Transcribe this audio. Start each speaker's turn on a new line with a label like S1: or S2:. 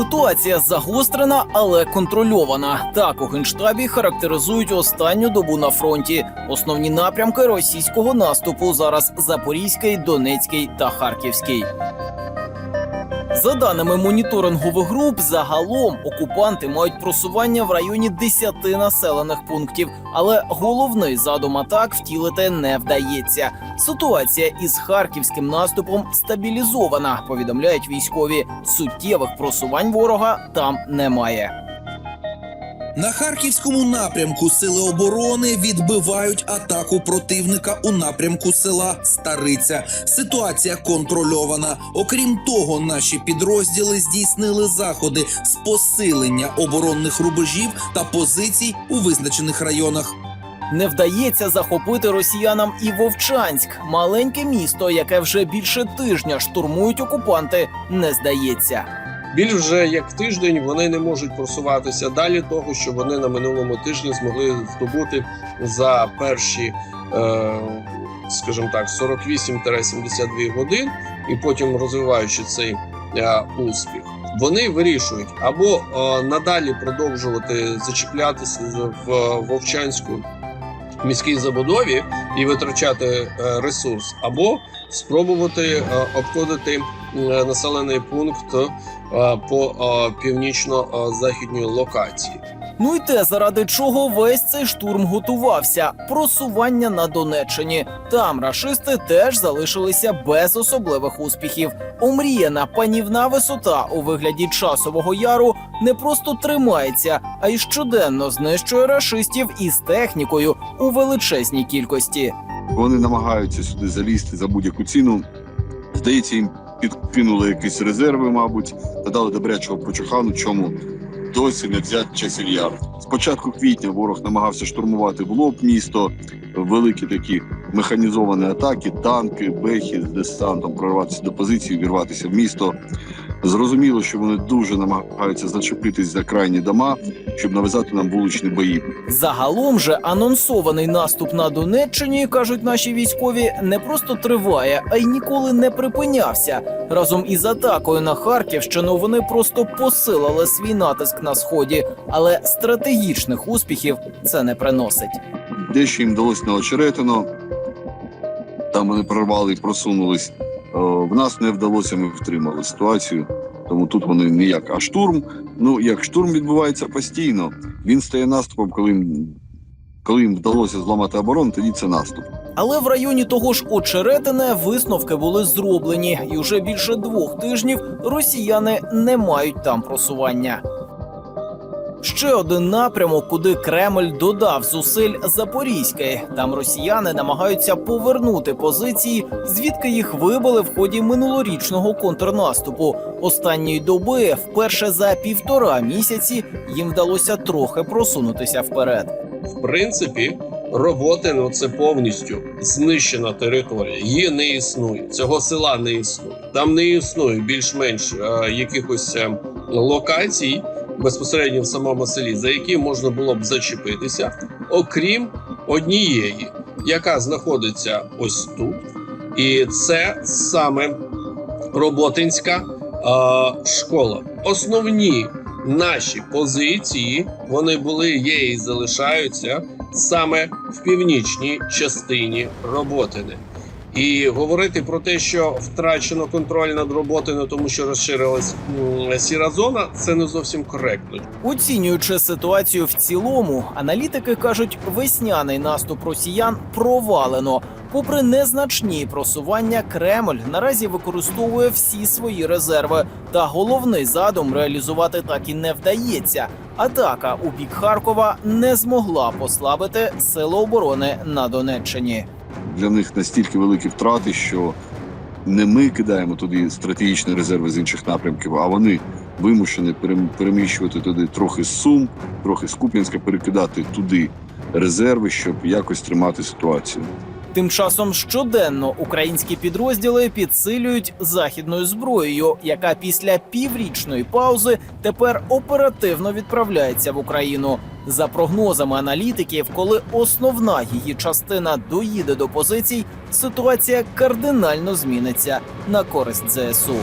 S1: Ситуація загострена, але контрольована. Так у генштабі характеризують останню добу на фронті. Основні напрямки російського наступу зараз Запорізький, Донецький та Харківський. За даними моніторингових груп, загалом окупанти мають просування в районі 10 населених пунктів, але головний задум атак втілити не вдається. Ситуація із харківським наступом стабілізована. Повідомляють військові. Суттєвих просувань ворога там немає.
S2: На харківському напрямку сили оборони відбивають атаку противника у напрямку села Стариця. Ситуація контрольована. Окрім того, наші підрозділи здійснили заходи з посилення оборонних рубежів та позицій у визначених районах.
S1: Не вдається захопити росіянам і Вовчанськ, маленьке місто, яке вже більше тижня штурмують окупанти, не здається.
S3: Біль вже як тиждень вони не можуть просуватися далі того, що вони на минулому тижні змогли здобути за перші, е, скажімо так, 48-72 годин, і потім розвиваючи цей е, успіх. Вони вирішують або е, надалі продовжувати зачіплятися в Вовчанську міській забудові і витрачати е, ресурс, або спробувати е, обходити е, населений пункт по північно-західній локації.
S1: Ну і те, заради чого весь цей штурм готувався просування на Донеччині. Там рашисти теж залишилися без особливих успіхів. Омріяна панівна висота у вигляді часового яру не просто тримається, а й щоденно знищує рашистів із технікою у величезній кількості.
S4: Вони намагаються сюди залізти за будь-яку ціну. Здається, їм підкинули якісь резерви, мабуть, та дали добрячого почухану, чому досі не взяти Часільяр. З початку квітня ворог намагався штурмувати в лоб місто, великі такі механізовані атаки, танки, бехи з десантом прорватися до позиції, вірватися в місто. Зрозуміло, що вони дуже намагаються зачепитись за крайні дома, щоб нав'язати нам вуличні бої.
S1: Загалом же анонсований наступ на Донеччині, кажуть наші військові, не просто триває, а й ніколи не припинявся. Разом із атакою на Харківщину вони просто посилили свій натиск на сході, але стратегічних успіхів це не приносить.
S4: Дещо їм вдалося на очеретино. Там вони прорвали і просунулись. Е, В нас не вдалося, ми втримали ситуацію. Тому тут вони ніяк. А штурм, ну як штурм відбувається постійно, він стає наступом, коли коли їм вдалося зламати оборону, тоді це наступ.
S1: Але в районі того ж Очеретине висновки були зроблені, і вже більше двох тижнів росіяни не мають там просування. Ще один напрямок, куди Кремль додав зусиль Запорізький. Там росіяни намагаються повернути позиції, звідки їх вибили в ході минулорічного контрнаступу. Останньої доби, вперше за півтора місяці, їм вдалося трохи просунутися вперед.
S3: В принципі, роботи ну це повністю знищена територія. Її не існує. Цього села не існує. Там не існує більш-менш е, якихось е, локацій безпосередньо в самому селі, за які можна було б зачепитися, окрім однієї, яка знаходиться ось тут, і це саме роботинська е, школа. Основні наші позиції вони були, є і залишаються саме в північній частині Роботини. І говорити про те, що втрачено контроль над Роботиною, тому що розширилась сіра зона, це не зовсім коректно.
S1: Оцінюючи ситуацію в цілому, аналітики кажуть, весняний наступ росіян провалено. Попри незначні просування, Кремль наразі використовує всі свої резерви. Та головний задум реалізувати так і не вдається. Атака у бік Харкова не змогла послабити сили оборони на Донеччині.
S4: Для них настільки великі втрати, що не ми кидаємо туди стратегічні резерви з інших напрямків, а вони вимушені перем- переміщувати туди трохи з Сум, трохи з Куп'янська, перекидати туди резерви, щоб якось тримати ситуацію.
S1: Тим часом щоденно українські підрозділи підсилюють західною зброєю, яка після піврічної паузи тепер оперативно відправляється в Україну. За прогнозами аналітиків, коли основна її частина доїде до позицій, ситуація кардинально зміниться на користь ЗСУ.